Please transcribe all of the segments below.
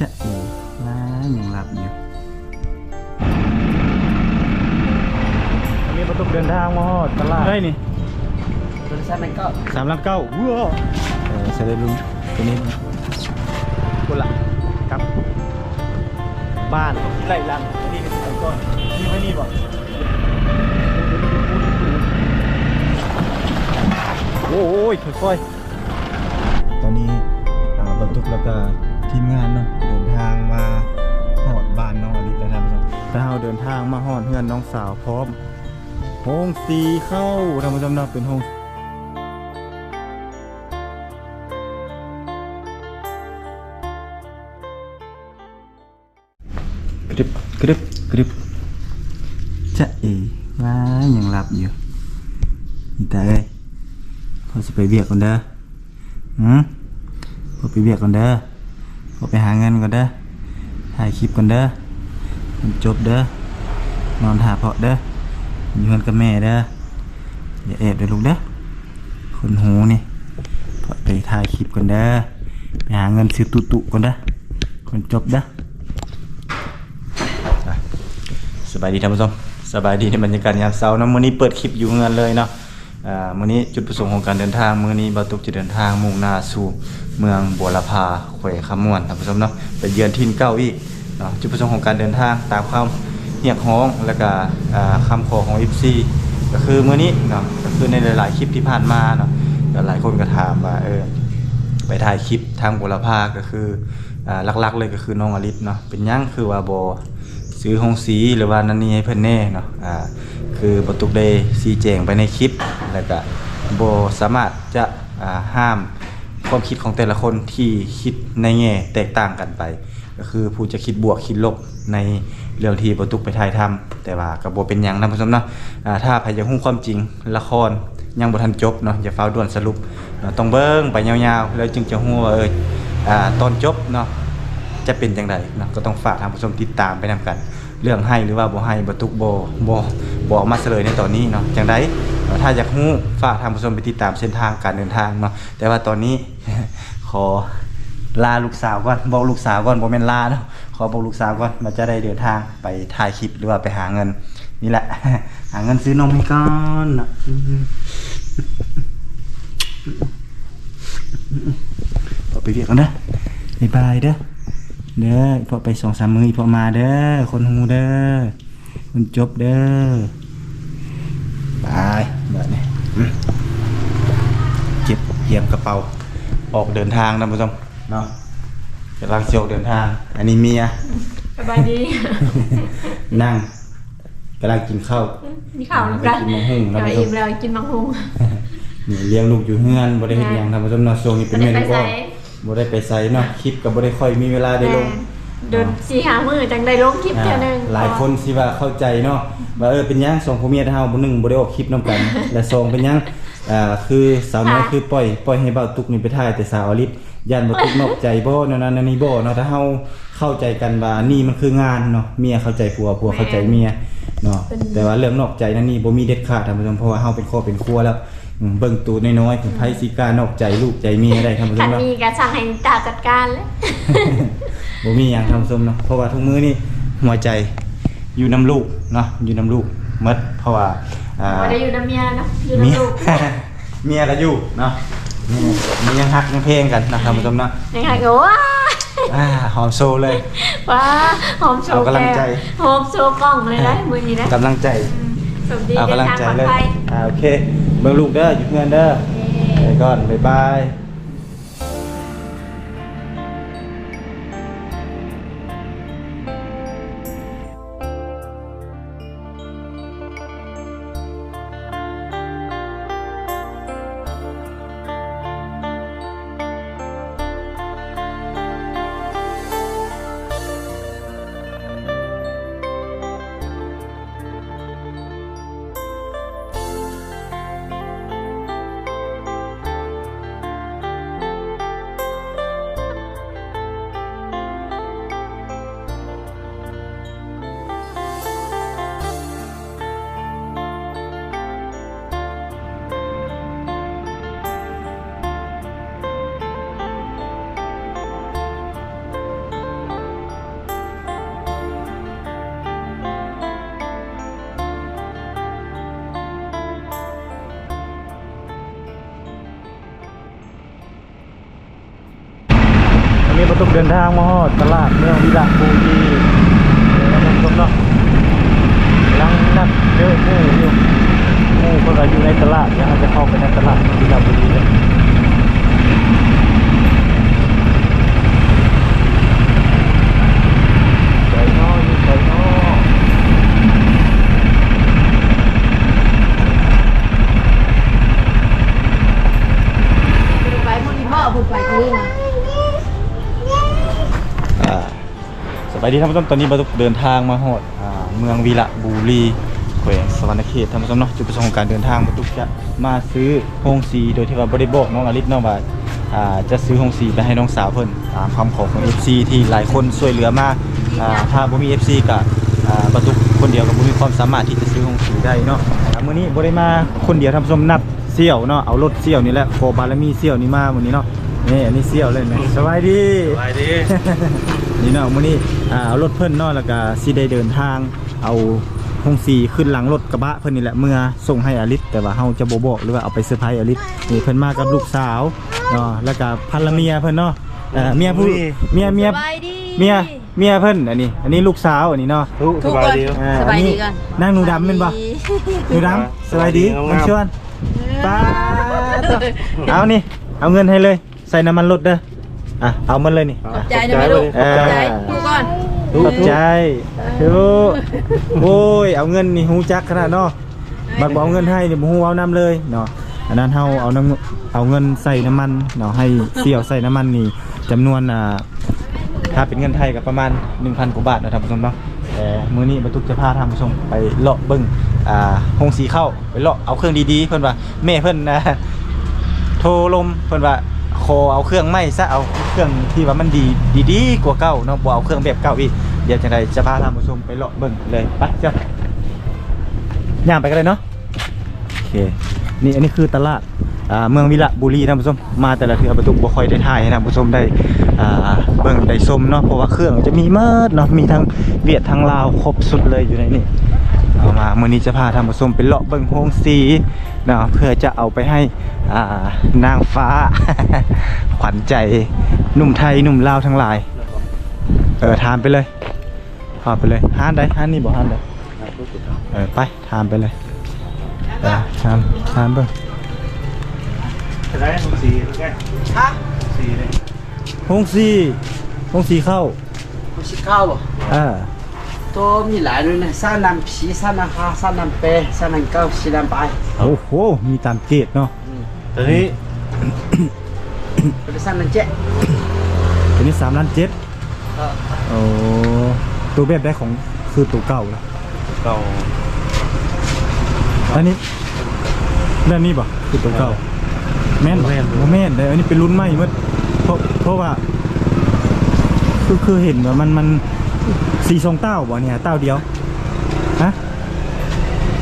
จะเอ๋ร้านยังหลับอยู่อันนี้ประตูเดินทางมาฮอดตลาดได้นี่บริษัทนั้นก็สามลังเก้าว้าเออเสด็จลุงตัวนี้กุละครับ บ้านที่ไร่ลังอันนี้เป็นสมัยก่อนนี่ไว้นี่บ่โอ้ยค่อยตอนนี้อ่าบรรทุกแล้วก็ ทีมงานเนาะเดินทางมาหอดบ้านน้องอลิศแล้วท่านผู้ชมแต่เราเดินทางมาหอดเพื่อนน้องสาวพร้อมห้องสีเข้าท่านผู้ชมเนาะเป็นห้องกริบกริบกริบจะเอ๋ว้ายังหลับอยู่แต่เอ้ยเขาจะไปเบียกก่อนเด้อหืมพอไปเบียกก่อนเด้อ พอไปหาเงินก่อนเด้อถ่ายคลิปก่อนเด้อมันจบเด้อนอนหาเพาะเด้ออยู่เงินกับแม่เด้ออย่าแอบเด้อลูกเด้อคนหูนี่พอไปถ่ายคลิปก่อนเด้อไปหาเงินซื้อตุตุก่อนเด้อคนจบเด้อสบายดีท่านผู้ชมสบายดีในบรรยากาศยามเช้านะมื้อนี้เปิดคลิปอยู่เงินเลยเนาะ มื้อนี้จุดประสงค์ของการเดินทางมื้อนี้บาตุกจะเดินทางมุ่งหน้าสู่เมืองบัวละพาแขวงคำมวนท่านผู้ชมเนาะไปเยือนถิ่นเก่าอีกเนาะจุดประสงค์ของการเดินทางตามความเรียกร้องแล้วก็อ่าคำขอของ FC ก็คือมื้อนี้เนาะก็คือในหลายๆคลิปที่ผ่านมาเนาะหลายคนก็ถามว่าเออไปถ่ายคลิปทางบุรพาก็คือหลักๆเลยก็คือน้องอลิศเนาะเป็นยังคือว่าบ ซื้อหงสีหรือว่านั่นนี่ให้เพิ่นแน่เนาะอ่าคือบตุกได้ซีแจงไปในคลิป แล้วก็บสามารถจะอ่าห้ามความคิดของแต่ละคนที่คิดในแง่แตกต่างกันไป ก็คือผู้จะคิดบวกคิดลบในเรื่องที่บตุกไปถ่ายทำแต่ว่ากับบเป็นหยังนะผู้ชมเนาะอ่าถ้าใครอยากรู้ความจริงละครยังบ่ทันจบเนาะอย่าฟ้าด่วนสรุปต้องเบิ่งไปยาวๆ แล้วจึงจะรู้ว่าเอออ่าตอนจบเนาะ จะเป็นจังไดเนาะก็ต้องฝากทางผู้ชมติดตามไปนำกัน เรื่องให้หรือว่าบ่ให้บ่ตุกบ่บ่บ่ออกมาเฉลยในตอนนี้เนาะจังไดเนาะถ้าอยากรู้ฝากทางผู้ชมไปติดตามเส้นทางการเดินทางเนาะแต่ว่าตอนนี้ขอลาลูกสาวก่อนบอกลูกสาวก่อนบ่แม่นลาเนาะขอบอกลูกสาวก่อนมาจะได้เดินทางไปถ่ายคลิปหรือว่าไปหาเงิน นี่แหละ หาเงินซื้อนมให้ก่อนเนาะอืมเอาไปเรียกกันเด้อบ๊ายบายเด้อ เด้อพอไปสองสามมืออีพอมาเด้อคนหูเด้อคนจบเด้อบายแบบนี้อืมเก็บเหียมกระเป๋า ออกเดินทางนะผู้ชมเนาะกำลังเชียวเดินทาง อันนี้เมียสบายดี นั่งกำลังกินข้าวมีข่าวแล้วกันกินมังหุงนะเดี๋ยวผู้ชอิ่มมแล้วกินมังหุงนี่เลี้ยงลูกอยู่เฮือนบ่ได้เฮ็ดหยังทำผู้ชมเนาะช่วงนี้เป็นบ่แม่ได้ลูกไปอ่อไสน บ่ได้ไปไสเนาะคลิปก็บ่ได้ค่อยมีเวลาได้ลงเดินสี่หามือจังได้ลงคลิปเท่านึงหลายคนสิว่าเข้าใจเนาะว่าเออเป็นหยังสองผัวเมียเฮาบ่หนึ่งบ่ได้ออกคลิปนํกัน และสองเป็นหยังอ่าคือสาวน้อยคือปล่อยปล่อยให้เบาตุกนี่ไปถ่ายแต่สาวอลิศยันบ่ตุกนอกใจบ่นั่นนั่นนนี่บ่เนาะถ้าเฮาเข้าใจกันว่านี่มันคืองานเนาะเมียเข้าใจผัวผัวเข้าใจเมียเนาะแต่ว่าเรื่องนอกใจนั่นนี่บ่มีเด็ดขาดท่านผู้ชมเพราะว่าเฮาเป็นครอบเป็นครัวแล้ว อืมเบิ่งตูน้อยๆถึงไผสิกล้านอกใจลูกใจเมียได้ท่านผู้ชคัมนเนาะ มีกระช่างให้ตาจัดการเลย บ่มีหยังทำส้มเนาะเพราะว่าทุกมื้อนี่หัวใจอยู่น้ำลูกเนาะอยู่น้ำลูกหมดเพราะว่าอ่าบ่ได้อยู่น้ำเมียเนาะอยู่เมีย น้ำลูก เมียก็อยู่เนาะนี่มียังฮักยังเพลงกันนะท่านผู้ชมเนาะนี่ค่ะก็ว้าอ่าหอมโซเลย ว้าหอมโชว์เอากำลังใจแก้มหอมโชว์กล้องเลยนะมือนี้นะกำลังใจ สวัสดีเอาเดิกำนลังทางใจปลอดเลยภัย อ่าโอเค เบิ่งลูกเด้ออยู่เพื่อนเด้อไปก่อนบ๊ายบาย เดินทางมาฮอดตลาดเมืองวิลาบูดีแล้วท่านผู้ชมเนาะลังนักเยอะมู่อยู่มู่เพิ่นก็อยู่ในตลาดยังจะเข้าไปในตลาดวิลาบูดีเลยไปเนาะอยู่ไปเนาะ ไปพวกนี้พ่อพูดไปคือมา อ่า สบายดีท่านผู้ชมตอนนี้บรรทุกเดินทางมาฮอดอ่าเมืองวีระบุรีแขวงสวรรณเขตท่านผู้ชมเนาะจุดประสงค์ของการเดินทางบรรทุกจะมาซื้อโฮงซีโดยที่ว่าบริบอกน้องอลิศเนาะว่าอ่าจะซื้อโฮงซีไปให้น้องสาวเพิ่นตามคำขอของ FC ที่หลายคนช่วยเหลือมาอ่าถ้าบ่มี FC ก็อ่าบรรทุกคนเดียวก็บ่มีความสามารถที่จะซื้อโฮงซีได้เนาะอ่ามื้อนี้บ่ได้มาคนเดียวท่านผู้ชมนับเสี่ยวเนาะเอารถเสี่ยวนี่แหละโคบารมีเสี่ยวนี่มามื้อนี้เนาะนี่อันนี้เสี่ยวเลยแม่สบายดีไปดินี่เนาะมื้อนี้ อ่าเอารถเพิ่นเนาะแล้วก็สิได้เดินทาง เอาหงสีขึ้นหลังรถกระบะเพิ่นนี่แหละเมื่อส่งให้อลิศแต่ว่าเฮาจะบ่บอกหรือว่าเอาไปเซอร์ไพรส์อลิศนี่เพิ่นมากับลูกสาวเนาะแล้วก็ภรรเมียเพิ่นเนาะเอ่อเมียผู้เมียเมียสบายดีเมียเมียเพิ่นอันนี้ อันนี้ลูกสาวอันนี้เนาะทุกสบายดีอ่สบายดีอันนี้ก่อนนางหนูดำแม่นบ่หนูดำสบายดีสบายดีมันชวนป้าดเอานี่เอาเงินให้เลย ใส่น้ำมันรถเด้ออะเอามันเลยนี่ขอบใจนะแม่ลูกเออขอบใจดูก่อน ขอบใจดูโอ้ยเอาเงินนี่หูจักขนาดเนาะบักบอกเอาเงินให้นี่บ่ฮู้เอานํเลยเนาะอันนั้นเฮาเอาน้ำเอาเงินใส่น้ำมันเนาะให้เสี่ยวใส่น้ำมันนี่จำนวนอ่าถ้าเป็นเงินไทยก็ประมาณ 1,000กว่าบาทนะท่านผู้ชมเนาะแต่มื้อนี้บรรทุกจะพาท่านผู้ชมไปเลาะเบิ่งอ่าโฮงสีเข้าไปเลาะเอาเครื่องดีๆเพิ่นว่าแม่เพิ่นนะโทรลมเพิ่นว่า ขอเอาเครื่องใหม่ซะเอาเครื่องที่ว่ามันดีดีๆกว่าเก่าเนาะบ่เอาเครื่องแบบเก่าอีกเดี๋ยวจังไดจะพาท่านผู้ชมไปเลาะเบิ่งเลยไปเจ้าย่างไปกันเลยเนาะโอเคนี่อันนี้คือตลาดอ่าเมืองวิระบุรีท่านผู้ชมมาแต่ละเทือบรรทุกบ่ค่อยได้ถ่ายให้ท่านผู้ชมได้อ่าเบิ่งได้ชมเนาะเพราะว่าเครื่องจะมีเมิดเนาะมีทั้งเวียดทั้งลาวครบสุดเลยอยู่ในนี้ เอามามื้อนี้จะพาท่านผู้ชมไปเลาะเบิ่งโฮงสีเนาะเพื่อจะเอาไปให้อ่านางฟ้า ขวัญใจหนุ่มไทยหนุ่มลาวทั้งหลาย เออทานไปเลยทานไปเลยห้านใดห้านนี่บ่ห้านใดเออไปทานไปเลยเออทานทานเบิ่งจะได้ทุกสีแค่ฮะสีเลยโฮงสีโฮงสีเข้ากูชิข้าวบ่อ่า ตัวมีหลายด้วยนะซ่านันผีซ่านันฮาซ่านันเปซ่านันเก้าสีนันไปโอ้โห มีตามเกตเนาะตอนนี้เป็นซ่านันเจ๊ตัวนี้3ล้านเจ็ดเออโอ้ตัวแบบได้ของคือตัวเก่าแล้วเก่าอันนี้แบบนี้ป่ะคือตัวเก่าแม่นบ่บ่แม่นแต่อันนี้เป็นรุ่นใหม่หมดเพราะเพราะว่าคือคือเห็นว่ามันมัน สีทรงเต้าบ่เนี่ยเต้าเดียวฮะ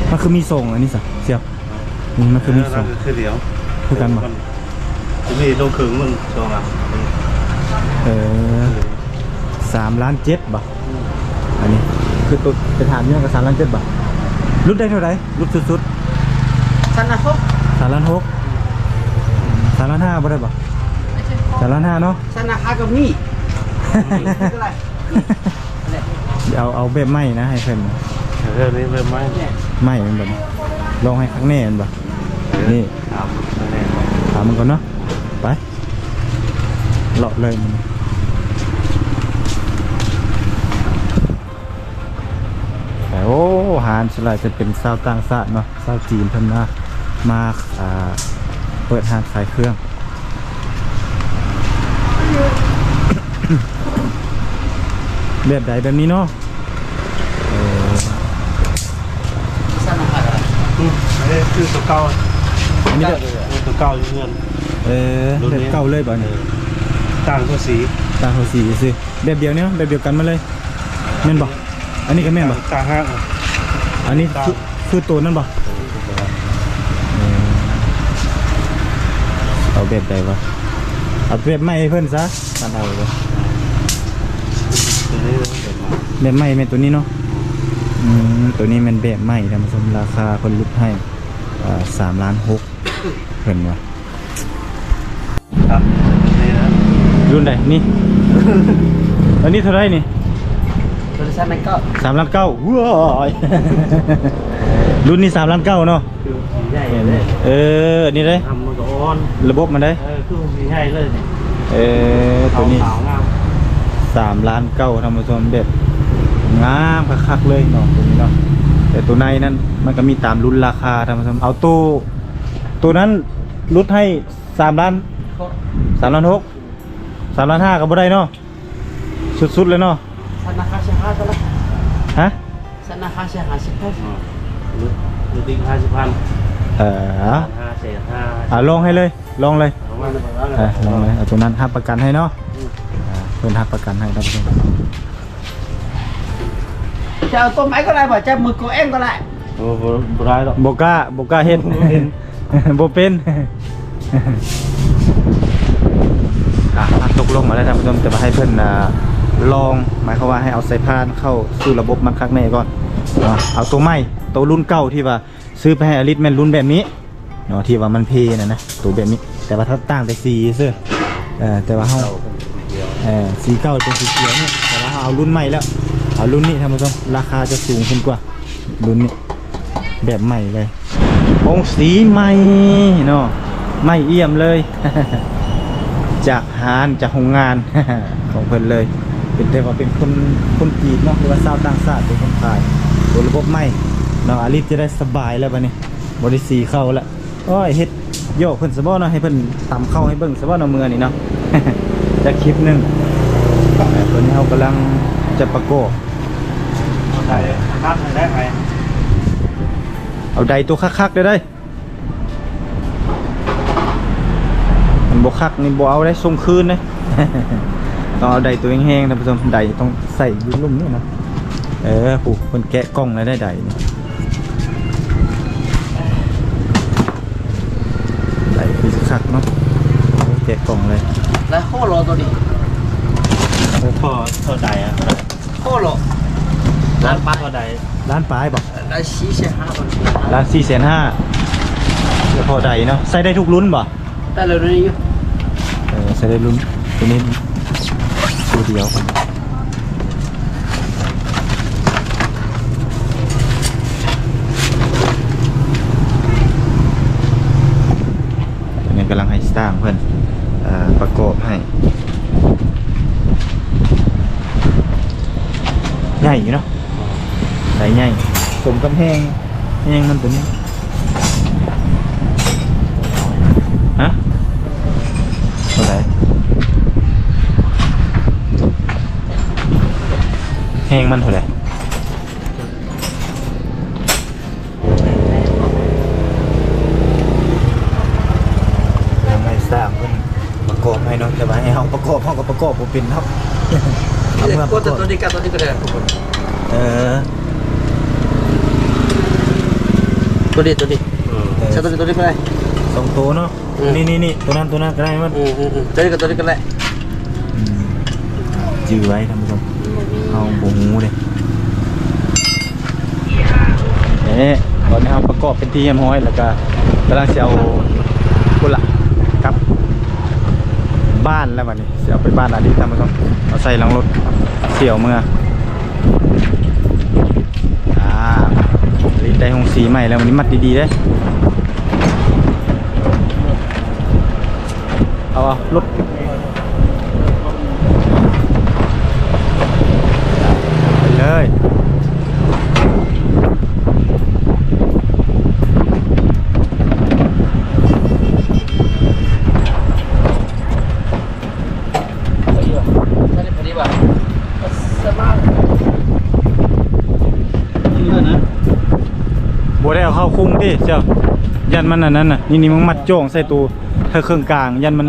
มันคือมีทรงอันนี้สิเสียวนี่มันคือมีทรงคือเดียวคือกันบ่จะมีลงขึงมันช่วงอะเออสามล้านเจ็ดบ่อันนี้คือตัวจะถามเนี่ยกับสามล้านเจ็ดบ่รุ่นได้เท่าไหร่รุ่นสุดซ่านันฮกๆสามล้านหกสามล้านห้าบ่ได้บ่สามล้านห้าเนาะซ่านันฮากับมีอะไร เดี๋ยวเอาเอาแบบไหม้นะให้เพิ่นเรื่องนี้เริ่มไหมไหม้มันแบบลองให้ครั้งแน่มันบ่นี่ถามแน่ถามมันก่อนเนาะไปเลาะเลยมันแต่โอ้หานสลายจะเป็นชาวต่างชาติเนาะชาวจีนเพิ่นมามาอ่าเปิดห้างขายเครื่องแบบใดแบบนี้เนาะเออ ซ่านันฮา อืมอันนี้คือตัวเก่าอันนี้แบบตัวเก่าอยู่เงินเออรุ่นแบบนี้เก่าเลยบ่เนี่ยต่างตัวสีตาเขาสีสิแบบเดียวเนี่ยแบบเดียวกันมาเลยแม่นบ่อันนี้ก็แม่นบ่ต่างห้างอันนี้คือคือตัวนั่นบ่เออเอาแบบใดวะเอาแบบใหม่ให้เพิ่นซะตัดเอาเลยตัวนี้เห็นไหมแบบใหม่แม่นตัวนี้เนาะอืมตัวนี้มันแบบใหม่ท่านผู้ชมราคาเพิ่นลดให้อ่า สามล้านหกเพิ่นว่าครับนี่นะรุ่นใดนี่แล้วนี่เท่าไหรนี่ตัวสั้นนั่นเก้าสามล้านเก้าว้ายรุ่นนี้สามล้านเก้าเนาะคือสีใหญ่เลยเอออันนี่เลยทำมันก็อ่อนระบบมันได้เออคือสีใหญ่เลยเออตัวนี้ขาวๆงามสามล้านเก้าทำมาชมแบบงามคักๆเลยเนาะตัวนี้เนาะ แต่ตัวในนั้นมันก็มีตามรุ่นราคาทำมาชมเอาตัวตัวนั้นลดให้สามล้านสามล้านหกสามล้านห้าก็บ่ได้เนาะสุดๆเลยเนาะสั้นนะคะเสียห้าตัวละฮะสั้นนะคะเสียห้าสิบห้าหรือหรือติ๊กห้าสิบพันเออห้าเศษห้าอ่าลองให้เลยลองเลยประมาณนั้นเออลองเลยเอาตัวนั้นหักประกันให้เนาะอ่าเพิ่นหักประกันให้ท่านผู้ชม จะเอาต้นไม้ก็ได้บ่จะมือโกเอ็มก็ได้โอ้โหร้ายหรอกบกล้าบกล้าเฮ็ดบ่เป็นอะตกลงมาแล้วท่านผู้ชมแต่ว่าให้เพิ่นอ่าลองหมายความว่าให้เอาสายพานเข้าสู่ระบบมันคักแน่ก่อนเนาะเอาตัวใหม่ตัวรุ่นเก่าที่ว่าซื้อไปให้อลิสแม่นรุ่นแบบนี้เนาะที่ว่ามันเพน่ะนะตัวแบบนี้ แต่ว่าถ้าต่างแต่สีซื่อเออแต่ว่าเฮาเออสีเก่าเป็นสีเขียวเนี่ยแต่ว่าเอารุ่นใหม่แล้ว เอารุ่นนี้ท่านผู้ชมราคาจะสูงขึ้นกว่ารุ่นนี้แบบใหม่เลยองค์สีใหม่เนาะไม่เอี่ยมเลย จากฮานจากโรงงานของเพิ่นเลย เป็นแต่ว่าเป็นคนคนจีนเนาะหรือว่าชาวต่างชาติเป็นคนขายตัวระบบใหม่เนาะอาลิสจะได้สบายแล้วบัดนี้บริสีเข้าล้วโอ้ยเฮ็ดโยกเพิ่นสบ่เนาะให้เพิ่นตำเข้าให้เบิ่งสบ่เนาะมือนี่เนาะจะคลิปหนึ่งต่ตัวนี้เขากำลัง จะประกอบใส่พัดได้ไหมเอาใดตัวคักๆได้ได้มันบกคักนี่บเอาได้ส่งคืนเลยต้องเอาใดตัวแห้งๆท่านผู้ชมใดต้องใส่อยุ่ลุ่มนี่นะเออผู้คนแกะกล้องแล้วได้ใดนี่ใดคือคักเนาะโอ้แกะกล่องเลยแล้วโคโลตัวนี้พอเท่าใดอะ โคโลล้านปลายเท่าใดร้านปลายบอกล้านสี่เสียห้าตัวนี้ร้านสี่แสนห้าพอใดเนาะใส่ได้ทุกรุ่นบ่แต่เราเรียนอยู่เออใส่ได้รุ่นตัวนี้ตัวเดียวอันนี้กำลังให้สร้างเพื่อนเอ่อประกอบให้ให ญ่อยู่เนาะใส่ใหญ่สมกำแพงแห้งมันตัวนี้ฮะเท่าไหร่แห้งมันเท่าไหร่ยังไม่ทราบเพิ่นประกอบให้เนาะแต่ว่าให้เฮาประกอบเฮาก็ประกอบบ่เป็นครับเอาเมื่อปก็ระ กแต่อบตัวนี้กับตัวนี้ก็ได้ทุกคนเออตัวนี้ตัวนี้อืมใช้ตัวนี้ตัวนี้ก็ได้สองตัวเนาะอืมนี่นี่นี่ตัวนั้นตัวนั้นก็ได้มันอืมอืมอืมตัวนี้กับตัวนี้ก็ได้อืมจื้อไว้ท่านผู้ชมเอาบ่ฮู้เลยเอ๊ะตอนนี้เราประกอบเป็นที่เรียบร้อยแล้วก็กำลังจะเอาพุ่นละครับ บ้านแล้ววันนี้เสียวไปบ้านอดีตท่านผู้ชมเอาใส่หลังรถเสี่ยวเมื่ออ่ารีดได้หงสีใหม่แล้ววันนี้มัดดีๆเด้เอาเอารถ ไปเลย พอดีป่ะใช่พอดีป่ะสบาย บัวได้ เอาเจ้ายันมันอันนั้นน่ะนี่นี่มึงมัดโจ้งใส่ตัวเธอเครื่องกลาง ยันมัน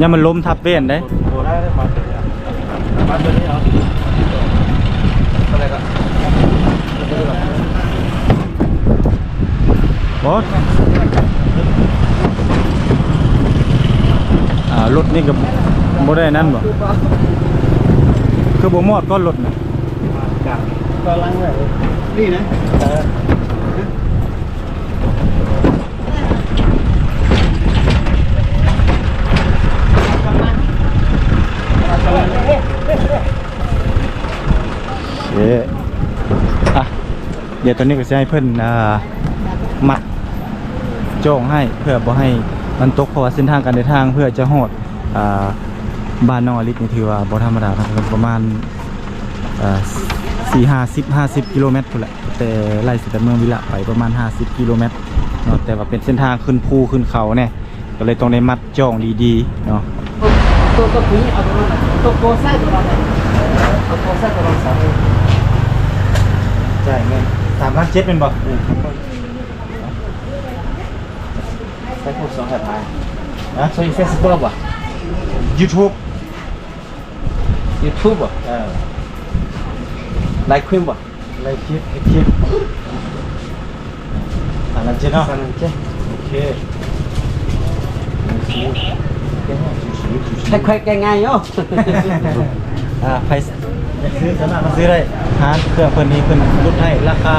ยันมันล้มทับเว้นได้โอ้ได้ได้มาตัวนี้มาตัวนี้เอาอะไรก็บอสรถนี่กับบัได้นั่นบ่คือบ่มอดก้อนรถนะก็ล้างเลยนี่นะ เดี๋ยวตอนนี้ก็จะให้เพิ่อ่ามัดโจ้งให้เพื่อบ่ให้มันตกเพราะว่าเส้นทางการเดินทางเพื่อจะฮอดอบ้านน้องอลิศนี่ถือว่าบ่ธรรมดาครับประมาณสี่ห้าสิบห้าสิบกิโลเมตรพุ่นแหละแต่ไล่สิจากเมืองวิละไปประมาณ50กิโลเมตรเนาะแต่ว่าเป็นเส้นทางขึ้นภูขึ้นเขาเนี่ยก็เลยต้องได้มัดจ้องดีๆเนาะตัวตัวผู้เอาตัวนั้นตัวโกไส้ตัวนั้นตัวโกไส้ ตัวนั้นสองจ่ายเงินสามพันเจ็ดเป็นบ่ใส่ผู้สองแถบไปนะ so you Facebook บ่ YouTube YouTube บ่เออ Like Queen บ่ไล่คลิปให้คลิปสามพันเจ็ด เนาะสันนั่นเจ้โอเคให้ค่อยแกง่ายโยอ่าไพอยากซื้อสามารถมาซื้อได้หาเครื่องเพิ่นนี้เพิ่นลดให้ราคา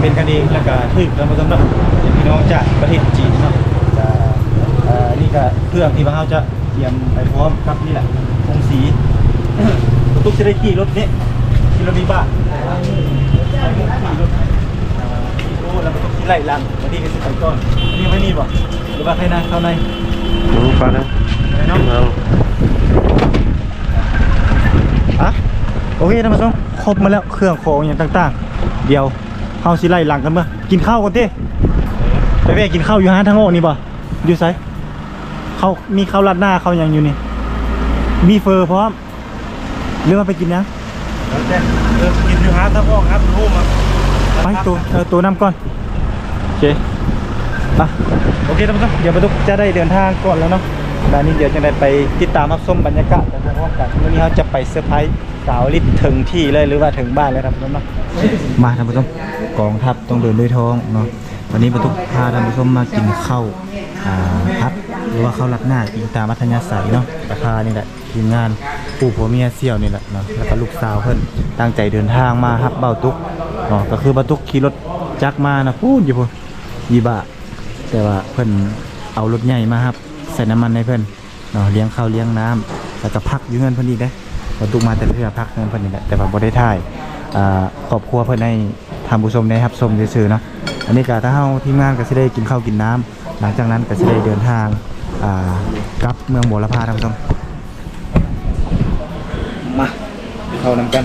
เป็นกันเองแล้วก็ถูกแล้วบ่ต้องเนาะเป็นพี่น้องจากประเทศจีนเนาะจะเอ่อนี่ก็เครื่องที่ว่าเราจะเตรียมไปพร้อมครับนี่แหละคงสี ตุ๊กจะได้ขี่รถนี้ขี่รถวิบากขี่รถอ่าขี่โอ้แล้วก็ต้องขี่ไล่ลันวันนี้ก็สิไปก่อนอันนี่ไว้นี่บ่หรือว่าใครนะเข้าในรู้ป่ะนะเนาะ เอา อะ โอเคท่านผู้ชมครบมาแล้วเครื่องของอย่างต่างๆ เดี๋ยวเฮาสิไล่หลังกันเมื่อกินข้าวก่อนติไปเว้กินข้าวอยู่ห้างทางโอ้นี่บ่อยู่ไสเขามีข้าวราดหน้าเขาวหยังอยู่นี่ มีเฟอร์พร้อมหรือว่าไปกินยังแล้วแต่เออกินอยู่หาตะพ้องครับรู้มาไปตัวเออตัวน้ำก่อนโอเคไปโอเคท่านผู้ชมเดี๋ยวประตุกจะได้เดินทางก่อนแล้วเนาะ ด้านนี้เดี๋ยวจะได้ไปติดตามรับชมบรรยากาศกันพร้อมกันวันนี้เราจะไปเซอร์ไพรส์สาวลิศถึงที่เลยหรือว่าถึงบ้านเลยครับนผู้ชมเนาะมาท่านผู้ชมกองทัพต้องเดินด้วยท้องเนาะวันนี้ประตุกพาท่านผู้ชมมากินข้าวพัดหรือว่าข้าวรัดหน้าอิงตามัธยาศัยเนาะราคานี่แหละทีมงานปู่ผัวเมียเสี่ยวนี่แหละเนาะแล้วก็ลูกสาวเพิ่นตั้งใจเดินทางมาฮับเบ้าตุกอ๋อก็คือบัตุกขี่รถจักรมานะพูดอยู่พูนยีบะแต่ว่าเพิ่นเอารถใหญ่มาครับ ส่น้ำมันให้เพิ่นเนาะเลี้ยงข้าวเลี้ยงน้ำแล้วก็พักอยู่เงินเพิ่นอีกเด้บัตุกมาแต่เพื่อพักเงินเพิ่นนี่แหละแต่ว่าบ่ได้ถ่ายอ่าครอบครัวเพิ่นให้ทำผู้ชมได้รับชมซื่อๆเนาะอันนี้ก็ถ้าเฮาทีมงานก็สิได้กินข้าวกินน้ำหลังจากนั้นก็สิได้เดินทางอ่ากลับเมืองโบวราพาท่านผู้ชมมาเข้านำกัน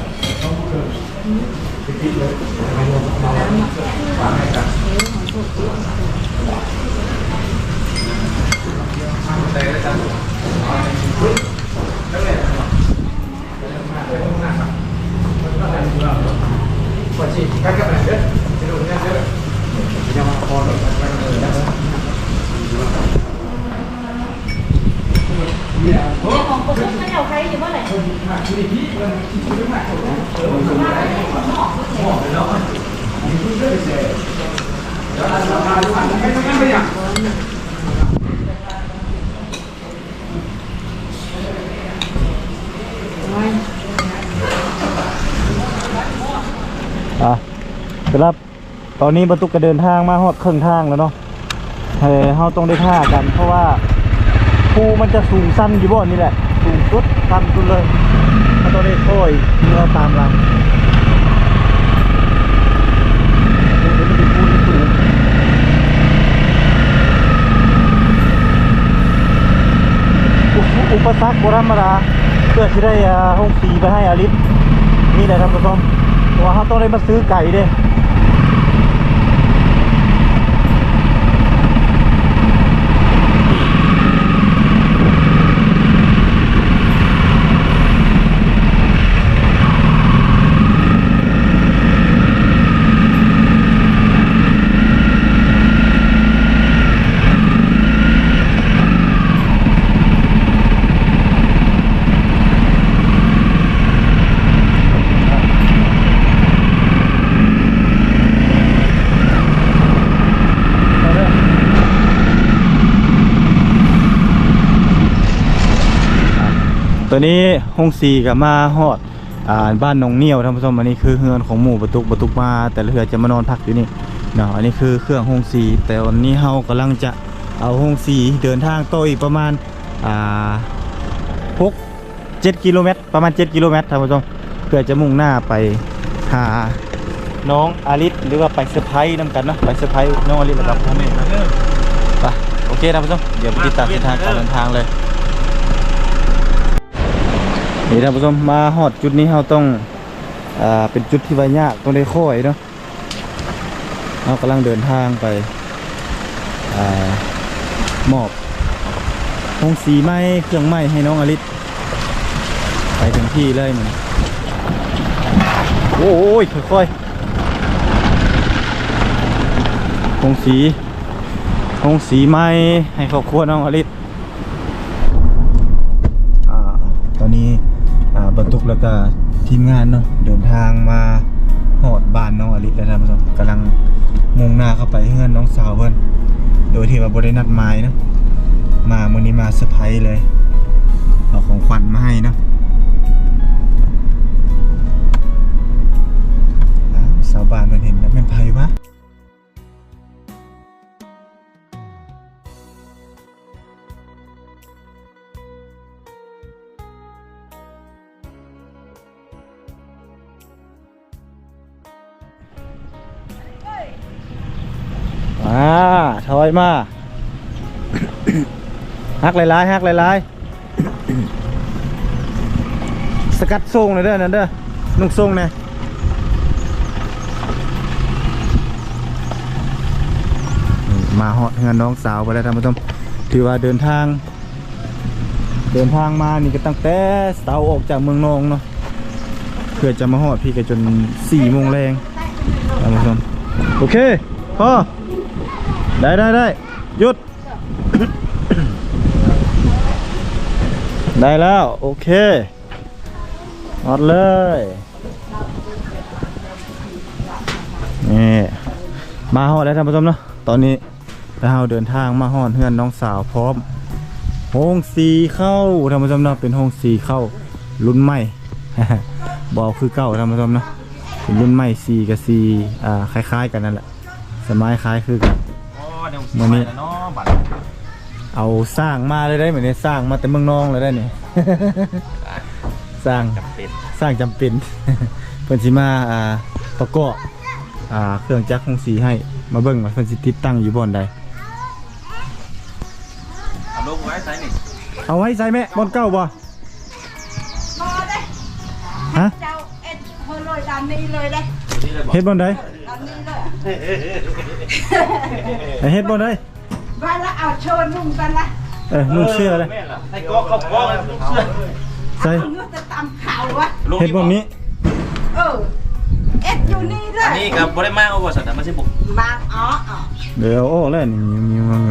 ของคนทุกคนเอาใคร อยู่ว่าไหรับตอนนี้บรรทุกก็เดินทางมาฮอดครึ่งทางแล้วเนาะเฮ้ยเฮาต้องได้ท่ากัน เพราะว่าภูมันจะสูงสั้นอยู่บ่นี่แหละ สูงสุดสั้นสุดเลยเราต้องได้ค่อยเมื่อตามลังอุปสรรคโบราณมาดา พื่อที่ได้ห้องสีไปให้อาลิฟนี่แหละครับผู้ชมว่าเขาต้องได้มาซื้อไก่เด้ ตัวนี้ห้องซีกับมาฮอดอ่าบ้านนองเนียวท่านผู้ชมอันนี้คือเฮือนของหมู่ประตุกประตุกมา แต่ละเฮือจะมานอนพักอยู่นี่เนาะอันนี้คือเครื่องห้องซีแต่วันนี้เฮากำลังจะเอาห้องซีเดินทางต่ออีกประมาณอ่าหกเจ็ดกิโลเมตรประมาณเจ็ดกิโลเมตรท่านผู้ชมเพื่อจะมุ่งหน้าไปหาน้องอาริสหรือว่าไปเซอร์ไพรส์นํกันเนาะไปเซอร์ไพรส์น้องอาริสแล้วกับพ่อแม่นะไปโอเคท่านผู้ชมเดี๋ยวไปติดตามเส้นทางการเดินทางเลย นี่ท่านผู้ชมมาฮอดจุดนี้เราต้องอ่าเป็นจุดที่ว่ายากต้องได้ค่อยเนาะเรากำลังเดินทางไปอ่ามอบพงสีไม้เครื่องไม้ให้น้องอาริสไปถึงที่เลยมันโอ้ยค่อยๆคงสีคงสีไม้ให้ครอบครัวน้องอลิศอ่าตอนนี้อ่า บรรทุกแล้วก็ทีมงานเนาะเดินทางมาหอดบ้านน้องอลิศแล้วท่านผู้ชมกำลังมุ่งหน้าเข้าไปเฮือนน้องสาวเพิ่นโดยที่ว่าบรินัดหมายเนาะมามื้อนี้มาเซอร์ไพรส์เลยเอาของขวัญมาให้เนาะสาวบ้านมันเห็นแล้วแม่นไผวะาถอยมาฮักหลายๆฮักหลายๆสกัดทรงเลยเด้อนั่นเด้อนุ่งทรงเนี่ยมาฮอดเฮือนน้องสาวไปแล้วท่านผู้ชมถือว่าเดินทาง เดินทางมานี่ก็ตั้งแต่เสาออกจากเมืองนองเนาะเพื่อจะมาฮอดพี่ก็จนสี่โมงแรงท่านผู้ชมโอเคพอ ได้ได้ได้หยุด ได้แล้ว โอเคฮอดเลย นี่ มาฮอดแล้วท่านผู้ชมเนาะตอนนี้เราเดินทางมาฮอดเฮือนน้องสาวพร้อมโฮงสีเข้าท่านผู้ชมเนาะเป็นโฮงสีเข้ารุ่นใหม่บอกคือเก่าท่านผู้ชมเนาะเป็นรุ่นใหม่สีกับสีอ่าคล้าย ๆ กันนั่นแหละสมัยคล้ายคือกัน มื้อนี้เนาะบัตรเอาสร้างมาเลยได้เหมือนนี้สร้างมาแต่เมืองนองเลยได้นี่สร้างจำเป็นสร้างจำเป็น เพิ่นสิมาอ่าประกอบอ่าเครื่องจักรโฮงสีให้มาเบิ่งว่าเพิ่นสิติดตั้งอยู่บ่อนใดเอาลูกไว้ใส่นี่เอาไว้ใส่แม่บ่อนเก่าบ่พอได้ฮะเจ้าเอ็ดเฮอเลยด้านนี้เลยได้เฮ็ดบ่อนใดด้านนี้เล ยให้เฮ็ดบ่อนใดไว้แล้วเอาเชิญนุ่งกันละเออนุ่งเสื้อเลยแม่ล่ะให้ก็เข้าก้องลูกเสื้อใส่เอาเงือกจะตามข่าววะลูกเฮ็ดบ่อนนี้เออเอ็ดอยู่นี่เลอันยนี้กับบริมาเอาบ่สัตว์นะไม่ใช่บุกบางอ๋ออ๋อเดี๋ยวโอ้แล้วนี่มีมีเงิงเ